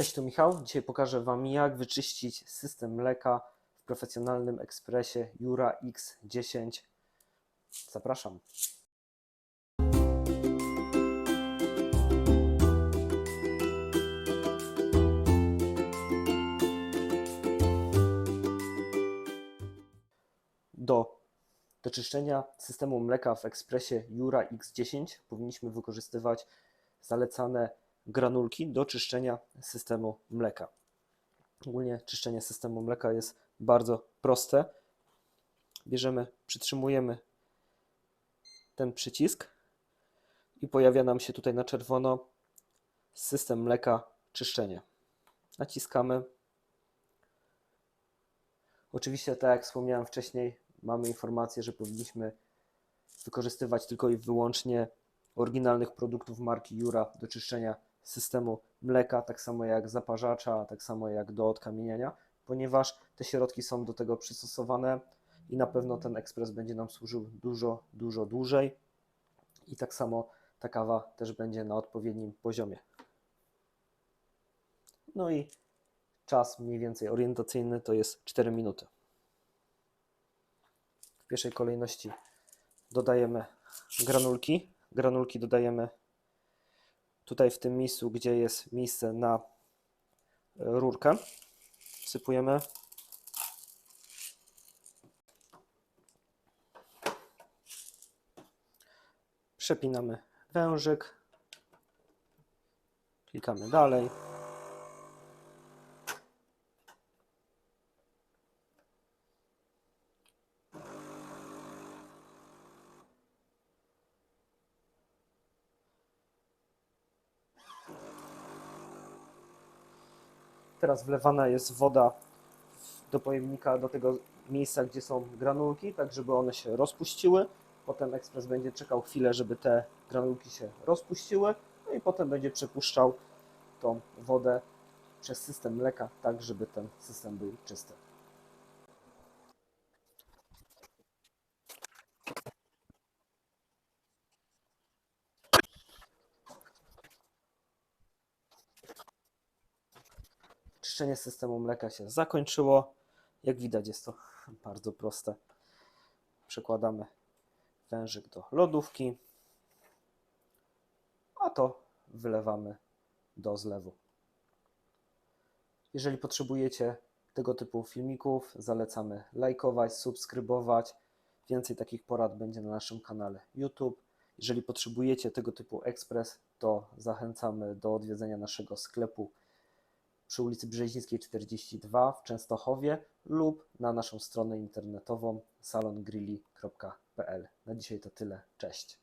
Cześć, tu Michał. Dzisiaj pokażę Wam, jak wyczyścić system mleka w profesjonalnym ekspresie Jura X10. Zapraszam. Do do czyszczenia systemu mleka w ekspresie Jura X10 powinniśmy wykorzystywać zalecane granulki do czyszczenia systemu mleka. Ogólnie czyszczenie systemu mleka jest bardzo proste. Bierzemy, przytrzymujemy ten przycisk i pojawia nam się tutaj na czerwono system mleka czyszczenie. Naciskamy. Oczywiście, tak jak wspomniałem wcześniej, mamy informację, że powinniśmy wykorzystywać tylko i wyłącznie oryginalnych produktów marki Jura do czyszczenia systemu mleka, tak samo jak zaparzacza, tak samo jak do odkamieniania, ponieważ te środki są do tego przystosowane i na pewno ten ekspres będzie nam służył dużo, dużo dłużej i tak samo ta kawa też będzie na odpowiednim poziomie. No i czas mniej więcej orientacyjny to jest 4 minuty. W pierwszej kolejności dodajemy granulki. Granulki dodajemy tutaj w tym miejscu, gdzie jest miejsce na rurkę. Wsypujemy. Przepinamy wężyk. Klikamy dalej. Teraz wlewana jest woda do pojemnika, do tego miejsca, gdzie są granulki, tak żeby one się rozpuściły. Potem ekspres będzie czekał chwilę, żeby te granulki się rozpuściły, no i potem będzie przepuszczał tą wodę przez system mleka, tak żeby ten system był czysty. Czyszczenie systemu mleka się zakończyło. Jak widać, jest to bardzo proste. Przekładamy wężyk do lodówki, a to wylewamy do zlewu. Jeżeli potrzebujecie tego typu filmików, zalecamy lajkować, subskrybować. Więcej takich porad będzie na naszym kanale YouTube. Jeżeli potrzebujecie tego typu ekspres, to zachęcamy do odwiedzenia naszego sklepu przy ulicy Brzezińskiej 42 w Częstochowie lub na naszą stronę internetową salongrilli.pl. Na dzisiaj to tyle. Cześć.